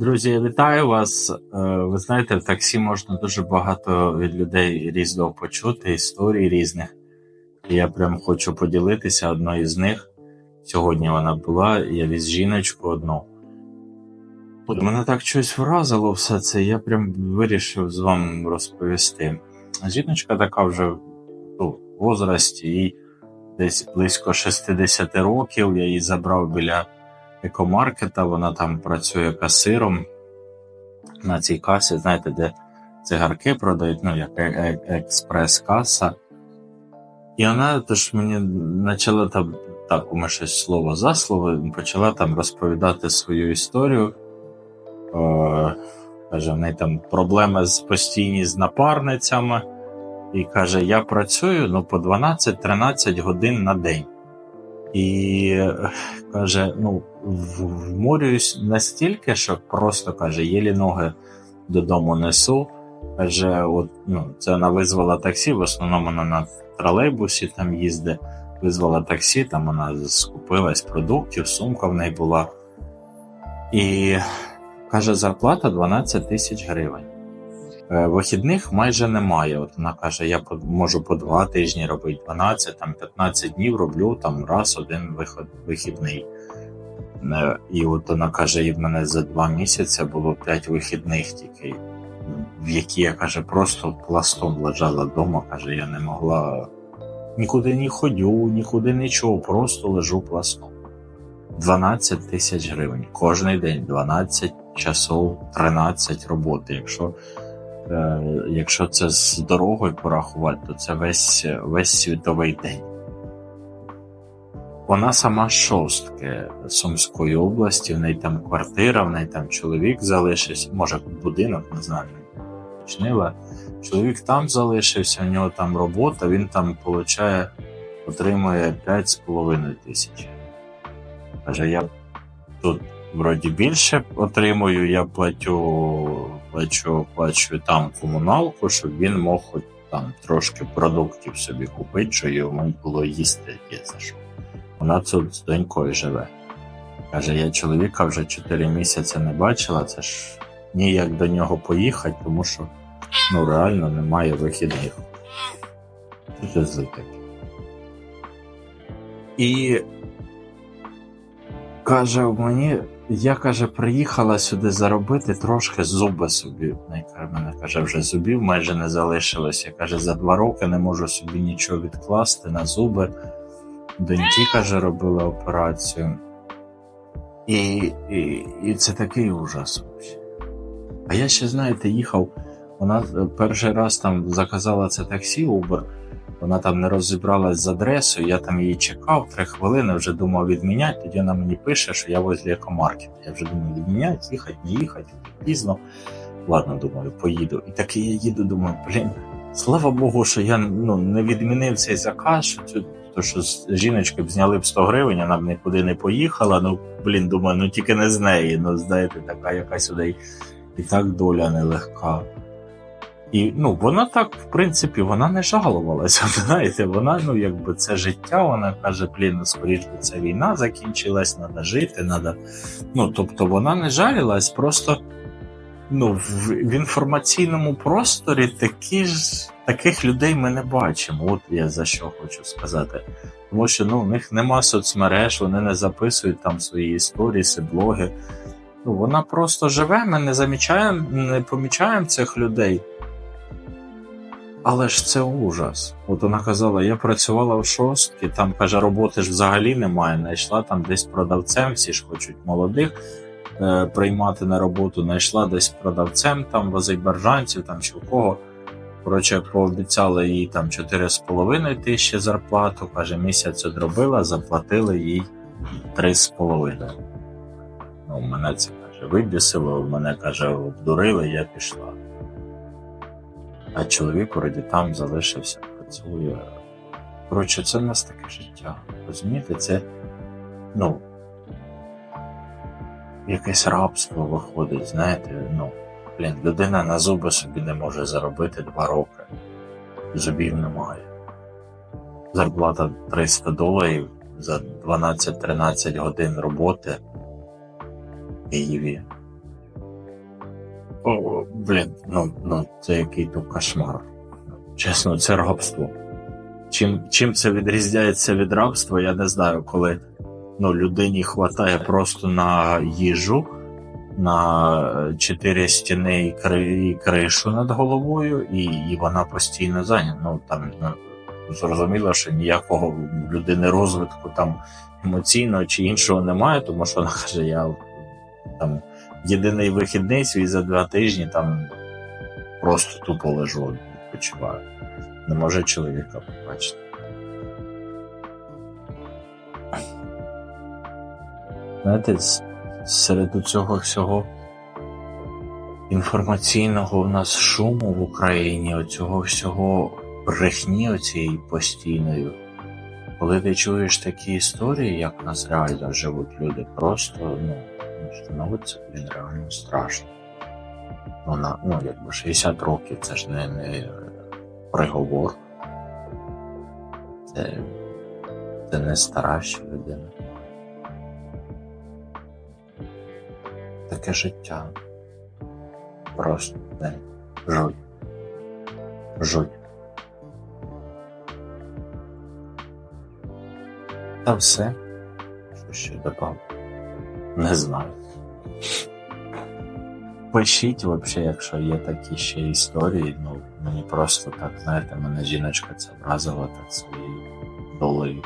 Друзі, вітаю вас. Е, Ви знаєте, в таксі можна дуже багато від людей різного почути, історій різних. І я прям хочу поділитися одною з них. Сьогодні вона була, я віз жіночку одну. От мене так щось вразило все це, я прям вирішив з вами розповісти. Жіночка така вже ну, в возрасті, їй десь близько 60 років. Я її забрав біля екомаркета, вона там працює касиром на цій касі, знаєте, де цигарки продають, ну, як е- е- експрес-каса. І вона теж мені почала там, так, ми щось слово за слово, почала там розповідати свою історію. Е, каже, в неї там проблеми з постійні з напарницями. І каже: я працюю ну, по 12-13 годин на день. І каже: ну, вморююсь настільки, що просто каже, єлі ноги додому несу. Каже, от, ну, це вона визвала таксі, в основному вона на тролейбусі там їздить, визвала таксі, там вона скупилась продуктів, сумка в неї була. І каже, зарплата 12 тисяч гривень. Е, Вихідних майже немає. От вона каже, я можу по два тижні робити 12, там 15 днів роблю там раз один виход, вихідний. Е, І от вона каже, і в мене за два місяці було 5 вихідних тільки, в які я каже, просто пластом лежала вдома. Каже, я не могла нікуди не ходю, нікуди нічого, просто лежу пластом. 12 тисяч гривень. Кожний день 12 часов, 13 роботи. Якщо якщо це з дорогою порахувати, то це весь, весь світовий день. Вона сама з шостки Сумської області, в неї там квартира, в неї там чоловік залишився, може будинок, не знаю, уточнила. Чоловік там залишився, у нього там робота, він там получає, отримує 5,5 тисяч. Каже, я тут вроді більше отримую, я платю, плачу, плачу там комуналку, щоб він мог хоч там трошки продуктів собі купити, що йому було їсти є за що. Вона тут з донькою живе. Каже, я чоловіка вже 4 місяці не бачила, це ж ніяк до нього поїхати, тому що ну реально немає вихідних. Дуже таке. І каже мені, я каже, приїхала сюди заробити трошки зуби собі. Мене каже, вже зубів майже не залишилось. Я каже, за два роки не можу собі нічого відкласти на зуби. Доньки, каже, робила операцію. І, і, і це такий ужас. А я ще, знаєте, їхав. Вона е, перший раз там заказала це таксі Uber, вона там не розібралась з адресою, я там її чекав три хвилини, вже думав відміняти. Тоді вона мені пише, що я возле екомаркета. Я вже думаю, відміняти, їхати, не їхати, пізно. Ладно, думаю, поїду. І так я їду, думаю, блін, слава Богу, що я ну, не відмінив цей заказ, що то, що з жіночки б зняли б 100 гривень, вона б нікуди не поїхала. Ну, блін, думаю, ну тільки не з неї. Ну, знаєте, така якась неї і так доля нелегка. І ну, вона так, в принципі, вона не жалувалася. Знаєте, вона, ну, якби це життя, вона каже, блін, ну, скоріш би ця війна закінчилась, треба жити, треба. Ну, тобто вона не жалілась, просто ну, в, в інформаційному просторі такі ж, таких людей ми не бачимо. От я за що хочу сказати. Тому що ну, у них нема соцмереж, вони не записують там свої історії, блоги. Ну, вона просто живе, ми не замічаємо, не помічаємо цих людей. Але ж це ужас. От вона казала, я працювала в шостки, там каже, роботи ж взагалі немає. Знайшла там десь продавцем, всі ж хочуть молодих е, приймати на роботу. Знайшла десь продавцем там в азербайджанців там чи в кого. Коротше, пообіцяли їй там 4,5 тисячі зарплату. Каже, місяць одробила, заплатили їй 3,5. Ну, мене це каже, вибісило, мене каже, обдурили, я пішла. А чоловік вроді там залишився, працює. Коротше, це в нас таке життя. Розумієте, це ну, якесь рабство виходить, знаєте, ну, блін, людина на зуби собі не може заробити два роки. Зубів немає. Зарплата 300 доларів за 12-13 годин роботи в Києві. О, блін, ну, ну це який то кошмар. Чесно, це рабство. Чим, чим це відрізняється від рабства, я не знаю, коли ну, людині хватає просто на їжу, на чотири стіни і, кри, і кришу над головою, і, і вона постійно зайнята. Ну, там, ну, зрозуміло, що ніякого людини розвитку там емоційного чи іншого немає, тому що вона каже, я там єдиний вихідний свій за два тижні там просто тупо лежу, відпочиваю. Не може чоловіка побачити. Знаєте, серед цього всього інформаційного у нас шуму в Україні, оцього всього брехні оцієї постійної. Коли ти чуєш такі історії, як нас реально живуть люди, просто ну, становиться блін, реально страшно. Ну, ну, якби 60 років це ж не, не приговор. Це, це не стара людина. Таке життя. Просто не жуть. Жуть. Та все. Що ще добав? Не знаю. Пишіть взагалі, якщо є такі ще історії, ну мені просто так, знаєте, мене жіночка це вразила так своєю долею.